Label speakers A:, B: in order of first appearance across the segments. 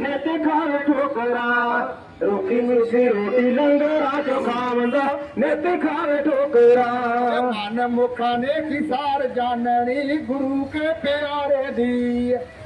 A: न त खा ठोकर रोकी रोटी लंगरा चोकाव न तख ठोकरा मन मुखा नेसार जान गुरू के प्यारे जी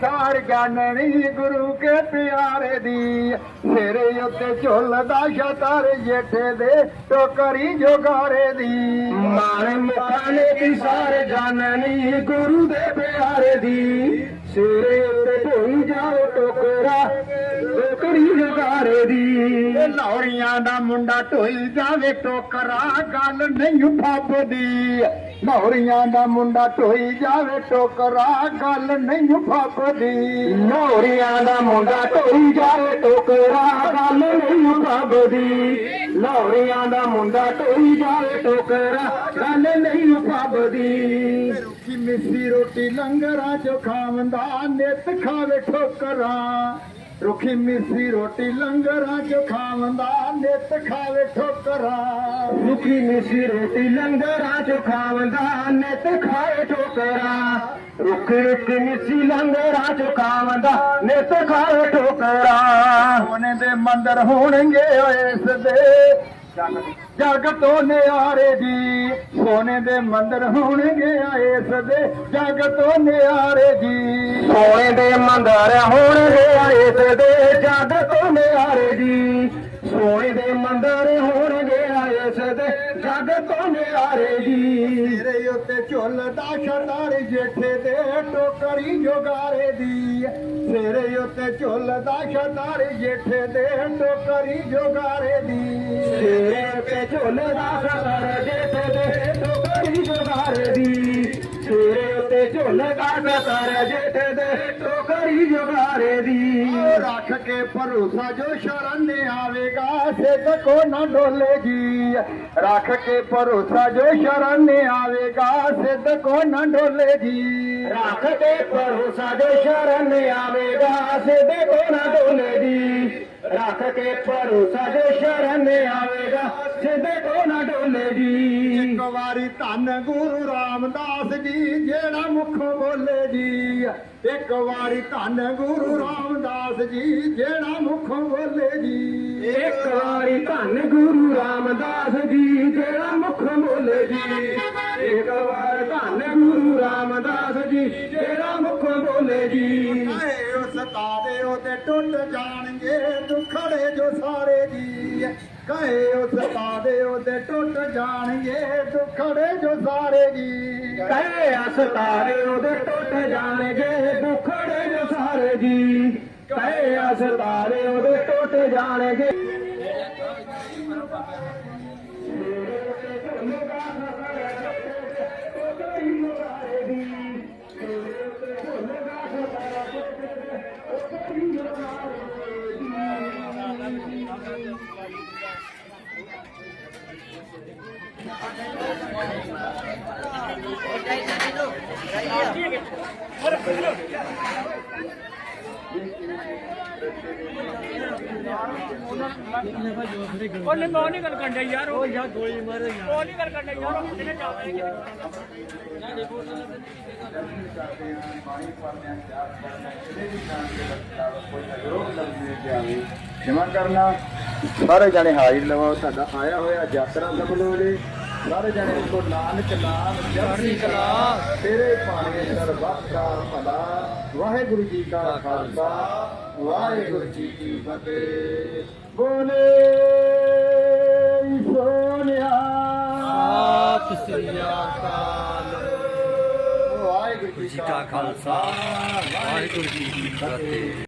A: ਸਾਰ ਜਾਣਣੀ ਗੁਰੂ ਕੇ ਪਿਆਰੇ ਦੀ। ਸਿਰੇ ਉੱਤੇ ਝੁੱਲਦਾ ਸ਼ਤਰ ਜੇਠੇ ਦੇ ਟੋਕਰੀ ਜੋਗਾਰੇ ਦੀ। ਮਾਣ ਮੁਖਾਨੇ ਦੀ ਸਾਰ ਜਾਣਨੀ ਗੁਰੂ ਦੇ ਪਿਆਰੇ ਦੀ। ਸਿਰੇ ਜੋਗਾਰੇ ਦੀ। ਲਾਹੌਰੀਆਂ ਦਾ ਮੁੰਡਾ ਢੋਈ ਜਾਵੇ ਟੋਕਰਾ ਗੱਲ ਨਹੀਂ ਫੱਬਦੀ। ਲਾਹੌਰੀਆਂ ਦਾ ਮੁੰਡਾ ਢੋਈ ਜਾਵੇ ਟੋਕਰਾ ਗੱਲ ਨਹੀਂ ਫੱਬਦੀ। ਲਾਹੌਰੀਆਂ ਦਾ ਮੁੰਡਾ ਢੋਈ ਜਾਵੇ ਟੋਕਰਾ ਗੱਲ ਨਹੀਂ ਫੱਬਦੀ। ਲਾਹੌਰੀਆਂ ਦਾ ਮੁੰਡਾ ਢੋਈ ਜਾਵੇ ਟੋਕਰਾ ਗੱਲ ਨਹੀਂ ਫੱਬਦੀ। ਰੁੱਖੀ ਮਿੱਸੀ ਰੋਟੀ ਲੰਗਰਾਂ ਚੋਂ ਖਾਵੰਦਾ, ਨਿਤ ਖਾਵੇ ਠੋਕਰਾਂ। ਰੁੱਖੀ ਮਿੱਸੀ ਰੋਟੀ ਲੰਗਰਾਂ ਚ ਖਾਵੰਦਾ ਨਿਤ ਖਾਵੇ ਠੋਕਰਾਂ। ਰੁੱਖੀ ਮਿੱਸੀ ਰੋਟੀ ਲੰਗਰਾਂ ਚ ਖਾਵੰਦਾ ਨਿਤ ਖਾਵੇ ਠੋਕਰਾਂ। ਰੁੱਖੀ ਰੁੱਖੀ ਮਿੱਸੀ ਲੰਗਰਾਂ ਚ ਖਾਵੰਦਾ ਨਿਤ ਖਾਵੇ ਠੋਕਰਾਂ। ਉਹਨੇ ਦੇ ਮੰਦਰ ਹੋਣਗੇ ਇਸ ਦੇ। ਜਗ ਤੋਂ ਨਿਆਰੇ ਦੀ ਸੋਨੇ ਦੇ ਮੰਦਰ ਹੋਣਗੇ ਇਸ ਦੇ। ਜਗ ਤੋਂ ਨਿਆਰੇ ਦੀ ਸੋਨੇ ਦੇ ਮੰਦਰ ਹੋਣਗੇ ਜਗ ਤੋਂ ਨਿਆਰੇ ਦੀ? ਤੇਰੇ ਉੱਤੇ ਝੁੱਲਦਾ ਸ਼ਰਦਾਰ ਜੇਠੇ ਦੇ ਟੋਕਰੀ ਜੋਗਾਰੇ ਦੀ। ਤੇਰੇ ਉੱਤੇ ਝੁੱਲਦਾ ਸ਼ਰਦਾਰ ਜੇਠੇ ਦੇ ਟੋਕਰੀ ਜੋਗਾਰੇ ਦੀ। ਤੇਰੇ ਉੱਤੇ ਝੁੱਲਦਾ ਸ਼ਰਦਾਰ ਜੇਠੇ ਦੇ ਟੋਕਰੀ ਜੋਗਾਰੇ ਦੀ। ਤੇਰੇ ਉੱਤੇ ਝੁੱਲਦਾ ਸ਼ਰਦਾਰ ਜੇਠੇ ਦੇ ਟੋਕਰੀ ਜੋਗਾਰੇ ਦੀ। ਰੱਖ ਕੇ ਭਰੋਸਾ ਜੋ ਸ਼ਰਨ ਆਵੇਗਾ ਸਿੱਧ ਕੋ ਨਾ ਡੋਲੇ ਜੀ ਰੱਖ ਕੇ ਭਰੋਸਾ ਜੋ ਸ਼ਰਨ ਆਵੇਗਾ, ਸਿੱਧ ਕੋ ਨਾ ਡੋਲੇ ਜੀ ਰੱਖ ਕੇ ਭਰੋਸਾ ਜੋ ਸ਼ਰਨ ਆਵੇਗਾ, ਸਿੱਧ ਕੋ ਨਾ ਡੋਲੇ ਜੀ ਰੱਖ ਕੇ ਭਰੋਸਾ ਜੋ ਸ਼ਰਨ ਆਵੇਗਾ, ਸਿੱਧ ਕੋ ਨਾ ਡੋਲੇ ਜੀ ਵਾਰੀ ਧੰਨ ਗੁਰੂ ਰਾਮਦਾਸ ਜੀ ਜਿਹੜਾ ਮੁਖੋਂ ਬੋਲੇ ਜੀ। ਇੱਕ ਵਾਰੀ ਧੰਨ ਗੁਰੂ ਰਾਮਦਾਸ ਜੀ ਜਿਹੜਾ ਮੁਖੋਂ ਬੋਲੇ ਜੀ। ਇੱਕ ਵਾਰੀ ਧੰਨ ਗੁਰੂ ਰਾਮਦਾਸ ਜੀ ਜਿਹੜਾ ਮੁਖੋਂ ਬੋਲੇ ਜੀ। ਇੱਕ ਵਾਰ ਧੰਨ ਗੁਰੂ ਰਾਮਦਾਸ ਜੀ ਜਿਹੜਾ ਮੁਖੋਂ ਬੋਲੇ ਜੀ। ਆਏ ਉਸ ਤਾਦੇ ਉਹਦੇ ਟੁੱਟ ਜਾਣਗੇ ਦੁਖੜੇ ਜੋ ਸਾਰੇ ਜੀ। ਕਹੇ ਉਸ ਤਾਦੇ ਉਹਦੇ ਟੁੱਟ ਜਾਣਗੇ ਦੁਖੜੇ ਜੋ ਸਾਰੇ ਜੀ ਕਹੇ ਉਸ ਤਾਦੇ ਉਹਦੇ ਟੁੱਟ ਜਾਣਗੇ ਦੁਖੜੇ ਜੋ ਸਾਰੇ ਜੀ ਕਹੇ ਉਸ ਤਾਰੇ ਉਹਦੇ ਟੁੱਟ ਜਾਣਗੇ।
B: ਉਹਨੇ ਕੌਣ ਨਹੀਂ ਗੱਲ ਕੰਡਾ ਯਾਰ, ਉਹ ਯਾਰ ਗੋਲੀ ਮਾਰੇ ਯਾਰ। ਉਹ ਨਹੀਂ ਗੱਲ ਕੰਡਾ ਯਾਰ, ਉਹ ਕਿਹਨੇ ਜਾਵੇ
A: ਜਮਾ ਕਰਨਾ। ਸਾਰੇ ਜਾਣੇ ਹਾਜ਼ਰ ਲਵਾਓ ਤੁਹਾਡਾ ਆਇਆ ਹੋਇਆ ਯਾਤਰਾ ਦਬਲੋੜੇ ਸਾਰੇ ਜਣੇ ਕੋ ਨਾਨਕ ਨਾਮ ਚੜ੍ਹਦੀ ਕਲਾ ਤੇਰੇ ਪਾਣੇ ਸਰਬੱਤ ਦਾ ਭਲਾ। ਵਾਹਿਗੁਰੂ ਜੀ ਕਾ ਖਾਲਸਾ ਵਾਹਿਗੁਰੂ ਜੀ ਕੀ ਫਤਿਹ। ਬੋਲੇ ਸੋਨਿਆ
B: ਸਤਿ ਸ੍ਰੀ ਅਕਾਲ।
A: ਵਾਹਿਗੁਰੂ ਜੀ
B: ਜੀ ਕਾ ਖਾਲਸਾ ਵਾਹਿਗੁਰੂ ਜੀ ਕੀ ਫਤਿਹ।